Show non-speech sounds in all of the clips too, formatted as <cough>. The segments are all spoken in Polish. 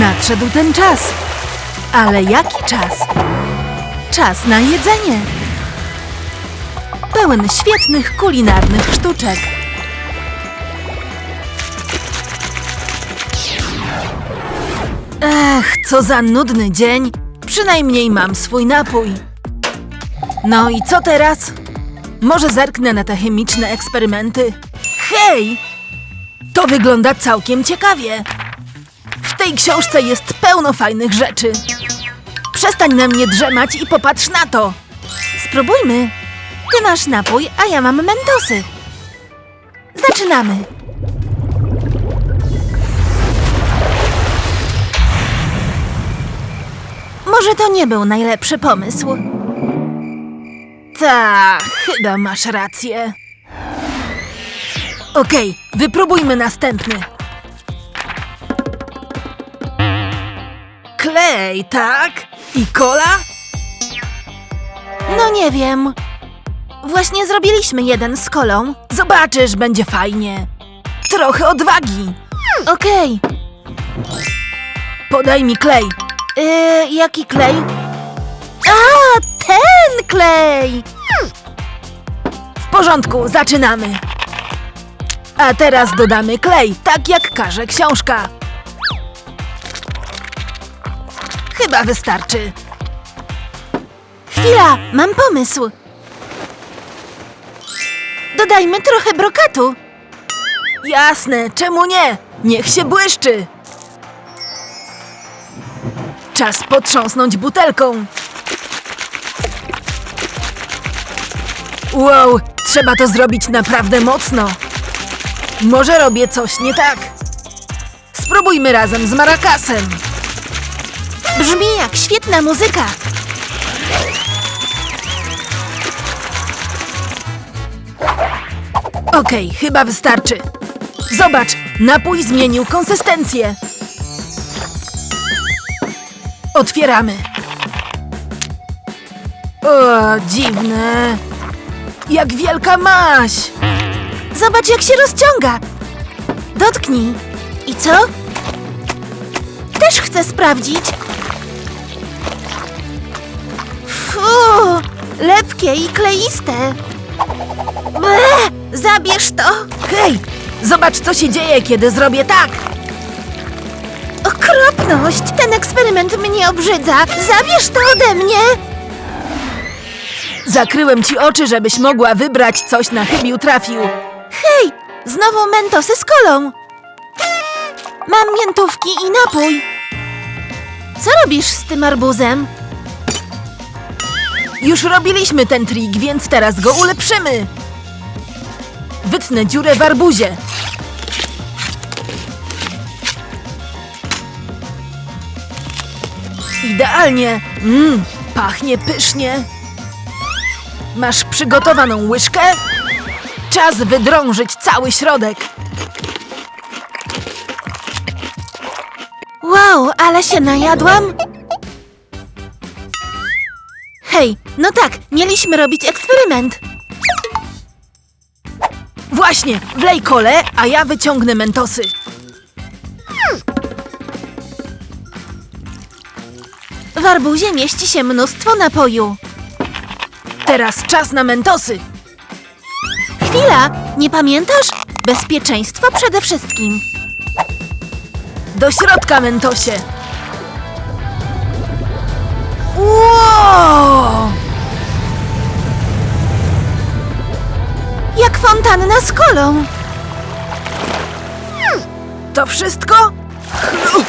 Nadszedł ten czas. Ale jaki czas? Czas na jedzenie. Pełen świetnych kulinarnych sztuczek. Ech, co za nudny dzień. Przynajmniej mam swój napój. No i co teraz? Może zerknę na te chemiczne eksperymenty. Hej! To wygląda całkiem ciekawie. Tej książce jest pełno fajnych rzeczy. Przestań na mnie drzemać i popatrz na to. Spróbujmy. Ty masz napój, a ja mam mentosy. Zaczynamy. Może to nie był najlepszy pomysł. Ta, chyba masz rację. Okej, wypróbujmy następny. Klej, tak? I kola? No nie wiem. Właśnie zrobiliśmy jeden z kolą. Zobaczysz, będzie fajnie. Trochę odwagi. Okej. Podaj mi klej. Yy, jaki klej? A, ten klej! W porządku, zaczynamy. A teraz dodamy klej, tak jak każe książka. Chyba wystarczy. Chwila, mam pomysł. Dodajmy trochę brokatu. Jasne, czemu nie? Niech się błyszczy. Czas potrząsnąć butelką. Wow, trzeba to zrobić naprawdę mocno. Może robię coś nie tak. Spróbujmy razem z marakasem. Brzmi jak świetna muzyka. Okej, chyba wystarczy. Zobacz, napój zmienił konsystencję. Otwieramy. O, dziwne. Jak wielka maś. Zobacz, jak się rozciąga. Dotknij. I co? Też chcę sprawdzić. I kleiste. Ble, zabierz to. Hej, zobacz, co się dzieje, kiedy zrobię tak. Okropność! Ten eksperyment mnie obrzydza! Zabierz to ode mnie! Zakryłem ci oczy, żebyś mogła wybrać coś na chybił trafił. Hej! Znowu mentosy z kolą! Mam miętówki i napój. Co robisz z tym arbuzem? Już robiliśmy ten trik, więc teraz go ulepszymy. Wytnę dziurę w arbuzie. Idealnie! Mmm, pachnie pysznie. Masz przygotowaną łyżkę? Czas wydrążyć cały środek. Wow, ale się najadłam! Hej, no tak, mieliśmy robić eksperyment. Właśnie, wlej kole, a ja wyciągnę mentosy. W arbuzie mieści się mnóstwo napoju. Teraz czas na mentosy. Chwila, nie pamiętasz? Bezpieczeństwo przede wszystkim. Do środka, mentosie. Fontanna z kolą. To wszystko? Chlup.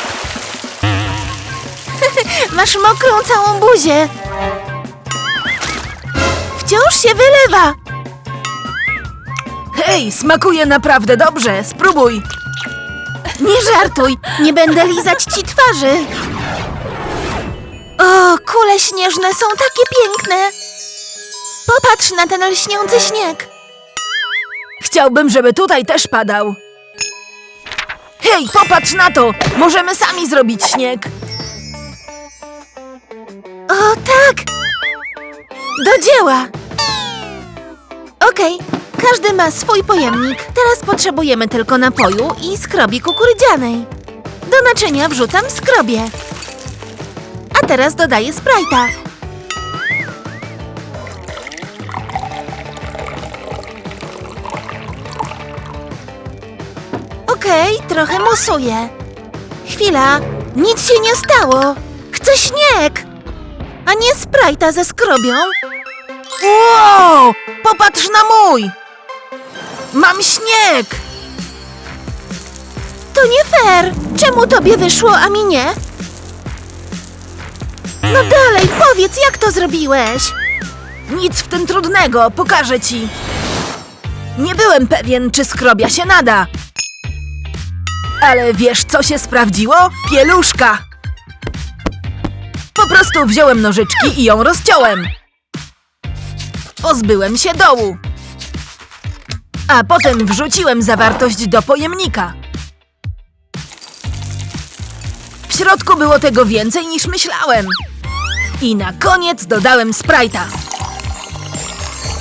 <laughs> Masz mokrą całą buzię. Wciąż się wylewa. Hej, smakuje naprawdę dobrze. Spróbuj. Nie żartuj, nie będę lizać ci twarzy. O, kule śnieżne są takie piękne. Popatrz na ten lśniący śnieg. Chciałbym, żeby tutaj też padał. Hej, popatrz na to! Możemy sami zrobić śnieg. O, tak! Do dzieła! Okej, każdy ma swój pojemnik. Teraz potrzebujemy tylko napoju i skrobi kukurydzianej. Do naczynia wrzucam skrobię. A teraz dodaję Sprite'a. Trochę musuję. Chwila, nic się nie stało. Chcę śnieg, a nie Sprite'a ze skrobią. Wow, popatrz na mój. Mam śnieg. To nie fair. Czemu tobie wyszło, a mi nie? No dalej, powiedz, jak to zrobiłeś? Nic w tym trudnego, pokażę ci. Nie byłem pewien, czy skrobia się nada. Ale wiesz, co się sprawdziło? Pieluszka! Po prostu wziąłem nożyczki i ją rozciąłem. Pozbyłem się dołu. A potem wrzuciłem zawartość do pojemnika. W środku było tego więcej niż myślałem. I na koniec dodałem Sprite'a.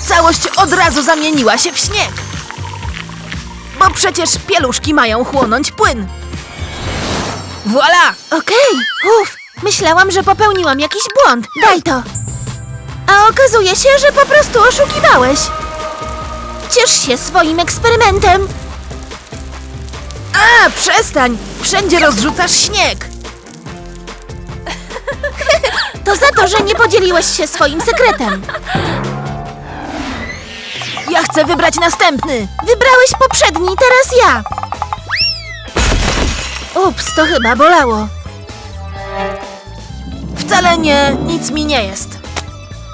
Całość od razu zamieniła się w śnieg. Bo przecież pieluszki mają chłonąć płyn. Voila! Okej, uff, myślałam, że popełniłam jakiś błąd. Daj to. A okazuje się, że po prostu oszukiwałeś. Ciesz się swoim eksperymentem. A, przestań! Wszędzie rozrzucasz śnieg. To za to, że nie podzieliłeś się swoim sekretem. Ja chcę wybrać następny. Wybrałeś poprzedni, teraz ja. Ups, to chyba bolało. Wcale nie, nic mi nie jest.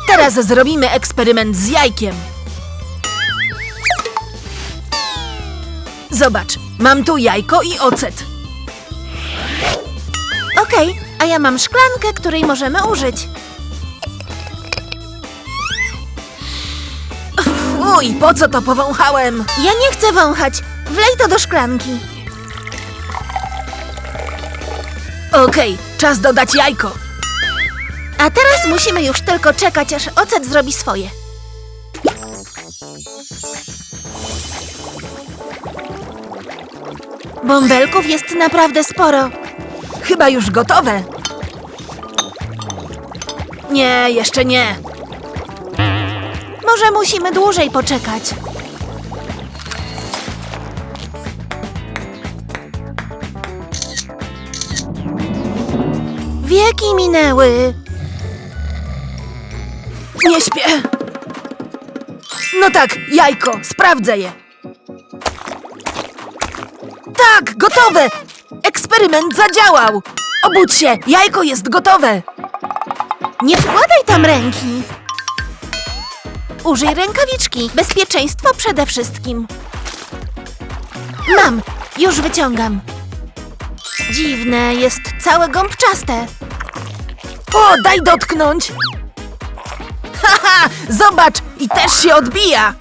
Teraz zrobimy eksperyment z jajkiem. Zobacz, mam tu jajko i ocet. Okej, a ja mam szklankę, której możemy użyć. Fuj, po co to powąchałem? Ja nie chcę wąchać. Wlej to do szklanki. Okej, czas dodać jajko. A teraz musimy już tylko czekać, aż ocet zrobi swoje. Bąbelków jest naprawdę sporo. Chyba już gotowe. Nie, jeszcze nie. Może musimy dłużej poczekać. Wieki minęły. Nie śpię. No tak, jajko, sprawdzę je. Tak, gotowe! Eksperyment zadziałał! Obudź się, jajko jest gotowe! Nie wkładaj tam ręki! Użyj rękawiczki. Bezpieczeństwo przede wszystkim. Mam, już wyciągam. Dziwne, jest całe gąbczaste. O, daj dotknąć! <laughs> Haha, zobacz, i też się odbija!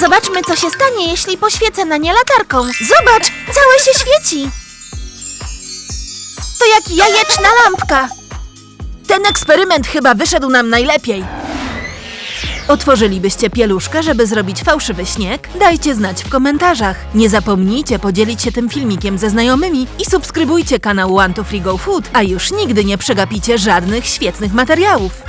Zobaczmy, co się stanie, jeśli poświecę na nie latarką. Zobacz, całe się świeci. To jak jajeczna lampka. Ten eksperyment chyba wyszedł nam najlepiej. Otworzylibyście pieluszkę, żeby zrobić fałszywy śnieg? Dajcie znać w komentarzach. Nie zapomnijcie podzielić się tym filmikiem ze znajomymi i subskrybujcie kanał One to Free Go Food, a już nigdy nie przegapicie żadnych świetnych materiałów.